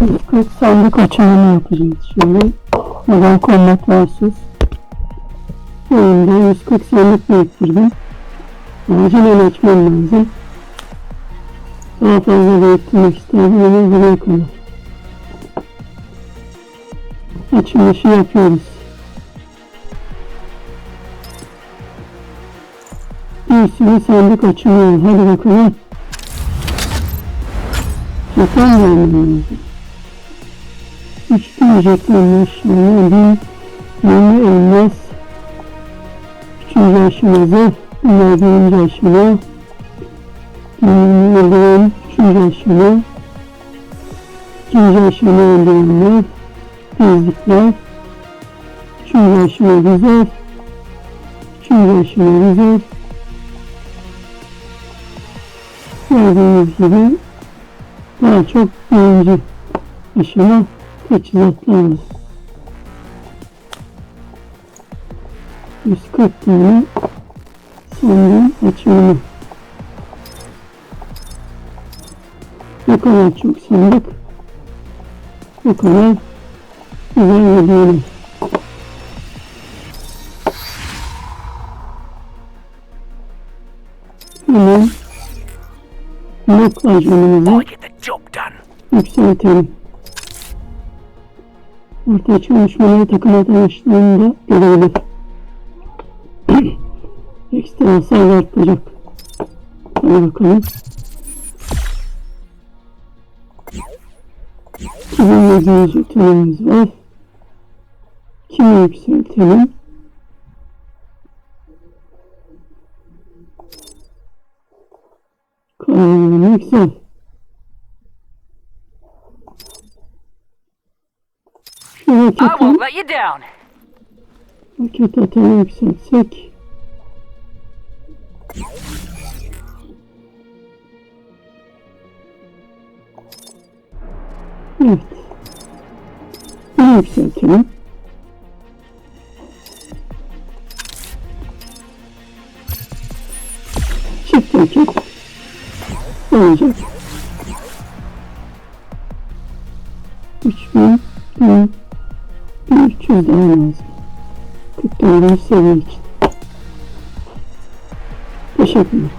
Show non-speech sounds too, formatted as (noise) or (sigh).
140 sandık açımını yapacağız şöyle. Neden kombat varsız. Bu oyunda 140 sandık biriktirdim. Acilen açmam lazım. Daha fazla biriktirmek istedim ama buraya kadar. Açılışı yapıyoruz. Bir sürü sandık açılıyor. Hadi bakalım. Jeton vermem lazım. Jeton maşallah. Bir yeni elmas. Bunlar birinci aşama. Yeni eldiven. Üçüncü aşama. İkinci aşama eldivenler. Dizlikler. Üçüncü aşama güzel. Üçüncü aşama güzel. Gördüğünüz gibi daha çok birinci aşama teçhizatlarla 140 tane sandığın açımını ne kadar çok sandık o kadar güzel hediyeler. Hemen job done. yükseltelim. Ortaya çalışmaları takım arkadaşlarını da görebilir. (clears throat) Ekstra hasar artacak. Hadi bakalım. 2700 jetonumuz var. Kimi yükseltelim? Karar yüksel. I won't let you down. Roket atanı yükseltsek. Evet. Bunu yükseltelim. Çift roket. Olacak. 3000 bin, 1300 daha lazım. 44. seviye için. Teşekkürler.